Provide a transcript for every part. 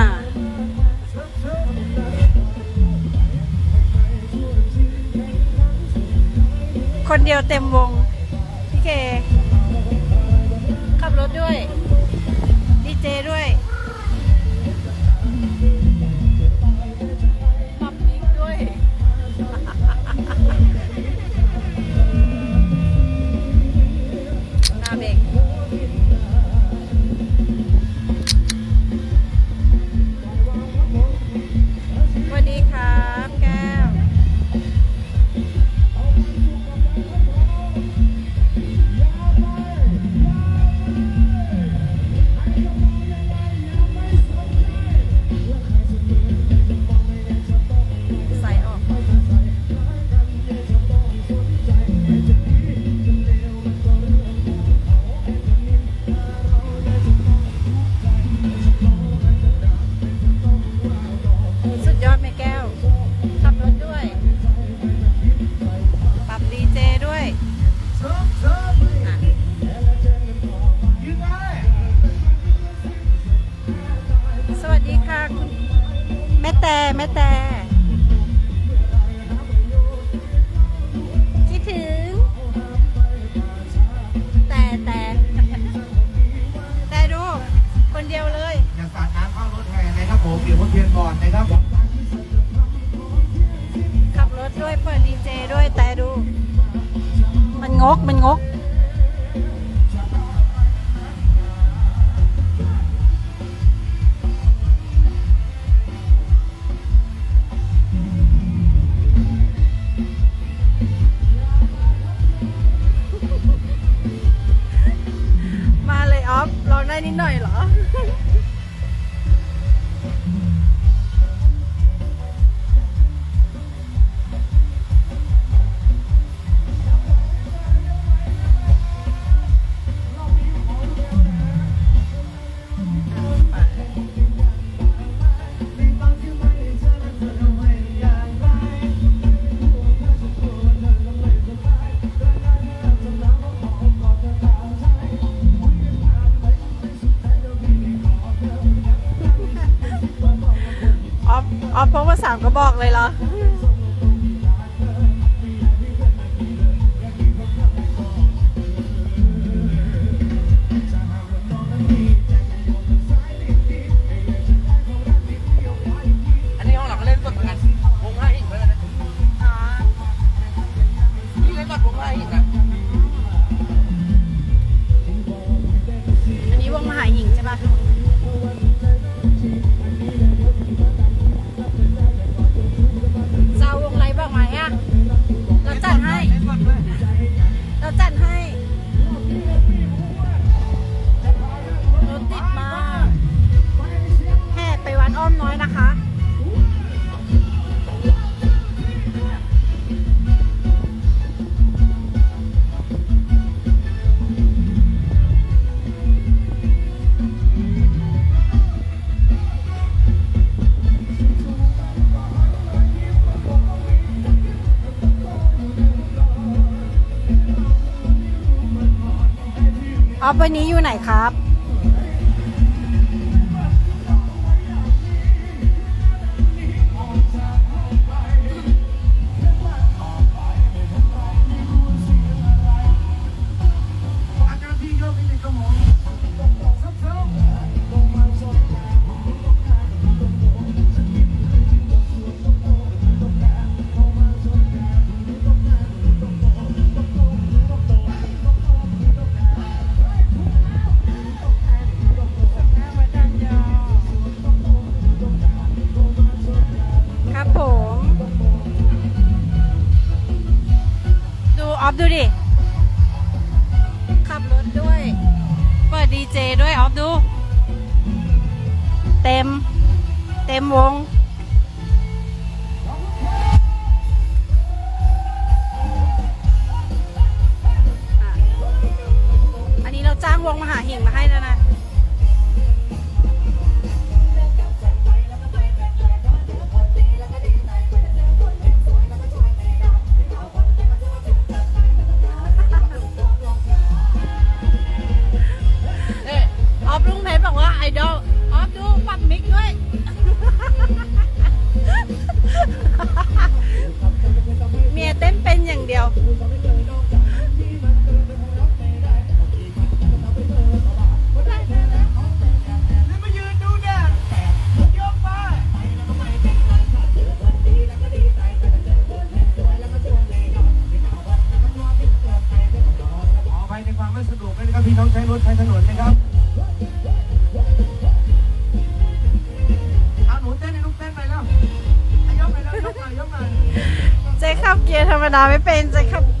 ะ คนเดียวเต็มวง ออฟวันนี้อยู่ไหนครับิงมาให้แล้วนะออฟลุงเพชบอกว่าไอดอลออฟดูปัดมิกด้วย เมียเต้นเป็นอย่างเดียว friends. I have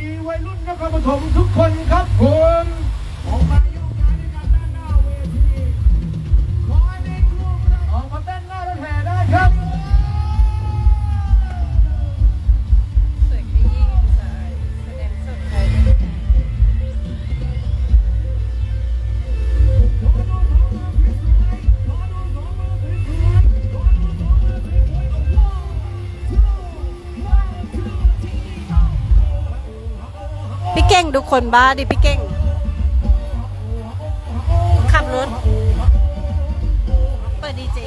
ดีวัยรุ่นนครปฐมทุกคนครับผมอกมา เก่งทุกคนบ้าดิพี่เก่ง ขับรถ เปิดดีเจ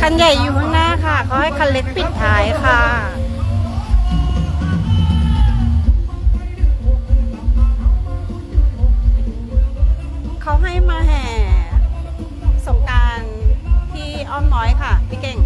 คันใหญ่อยู่ข้างหน้าค่ะเขาให้คันเล็กปิดท้ายค่ะเขาให้มาแห่สงการที่อ้อมน้อยค่ะ พี่เก่ง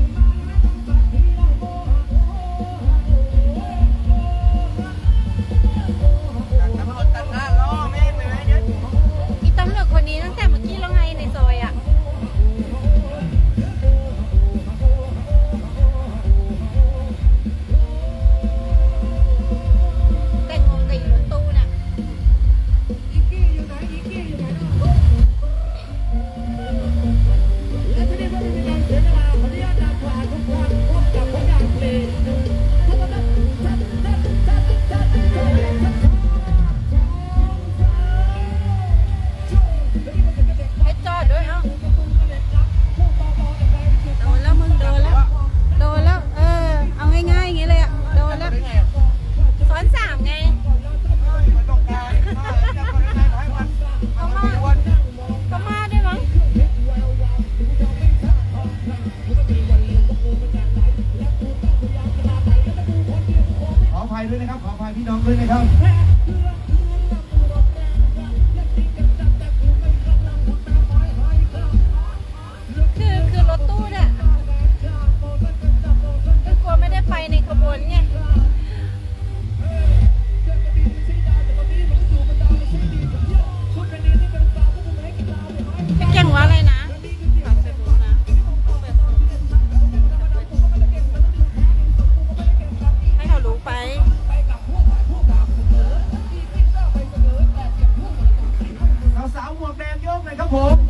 po.